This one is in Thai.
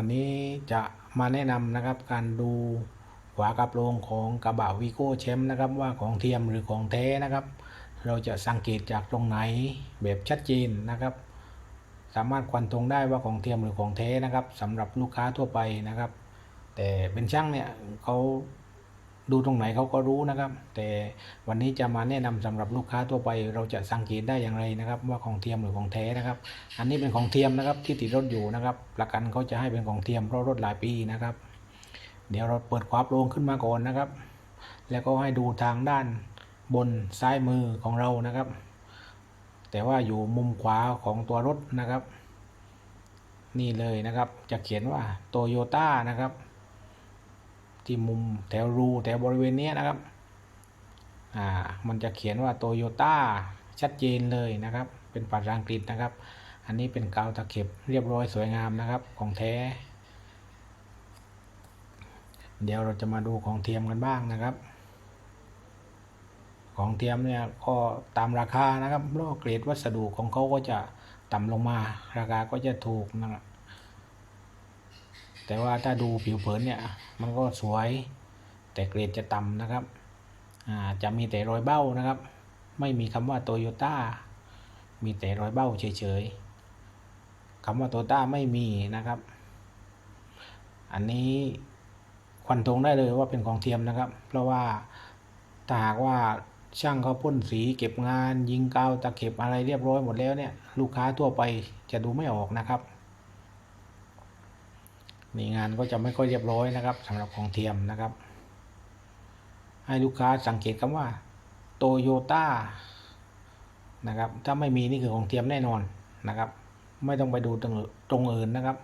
วันนี้จะมาแนะนำนะครับการดูฝากระโปรงของกระบะวีโก้แชมป์นะครับว่าของเทียมหรือของแท้นะครับ เราจะสังเกตจากตรงไหนแบบชัดเจนนะครับ สามารถควันตรงได้ว่าของเทียมหรือของแท้นะครับสำหรับลูกค้าทั่วไปนะครับ แต่เป็นช่างเนี่ยเขา ดูตรงไหนเขาก็รู้นะครับ แต่วันนี้จะมาแนะนำสำหรับลูกค้าทั่วไป เราจะสังเกตได้อย่างไรนะครับ ว่าของเทียมหรือของแท้นะครับ อันนี้เป็นของเทียมนะครับที่ติดรถอยู่นะครับ ประกันเขาจะให้เป็นของเทียมเพราะรถหลายปีนะครับ เดี๋ยวเราเปิดความโปรงขึ้นมาก่อนนะครับ แล้วก็ให้ดูทางด้านบนซ้ายมือของเรานะครับ แต่ว่าอยู่มุมขวาของตัวรถนะครับ นี่เลยนะครับ จะเขียนว่าโตโยต้านะครับ ที่มุมแถวรูแถวบริเวณนี้นะครับอ่ามันจะเขียนว่าโตโยต้าชัดเจนเลยนะครับ เป็นภาษาอังกฤษนะครับ อันนี้เป็นกาวตะเข็บเรียบร้อยสวยงามนะครับของแท้ เดี๋ยวเราจะมาดูของเทียมกันบ้างนะครับ ของเทียมเนี่ยก็ตามราคานะครับเพราะเกรดวัสดุของเขาก็จะต่ำลงมา ราคาก็จะถูกนะครับ แต่ว่าถ้าดูผิวเผินเนี่ยมันก็สวย แต่เกรดจะต่ำนะครับจะมีแต่รอยเบ้านะครับ ไม่มีคำว่าโตโยต้ามีแต่รอยเบ้าเฉยๆคำว่าโตโยต้าไม่มีนะครับ อันนี้ควันตรงได้เลยว่าเป็นของเทียมนะครับ เพราะว่าถ้าหากว่าช่างเขาพ่นสีเก็บงาน ยิงกาวตะเข็บอะไรเรียบร้อยหมดแล้วเนี่ย ลูกค้าทั่วไปจะดูไม่ออกนะครับ นี่งานก็จะไม่ค่อยเรียบร้อยนะครับสำหรับของเทียมนะครับ ให้ลูกค้าสังเกตคำว่าโตโยต้านะครับ ถ้าไม่มีนี่คือของเทียมแน่นอนนะครับ ไม่ต้องไปดูตรงตรงอื่นนะครับ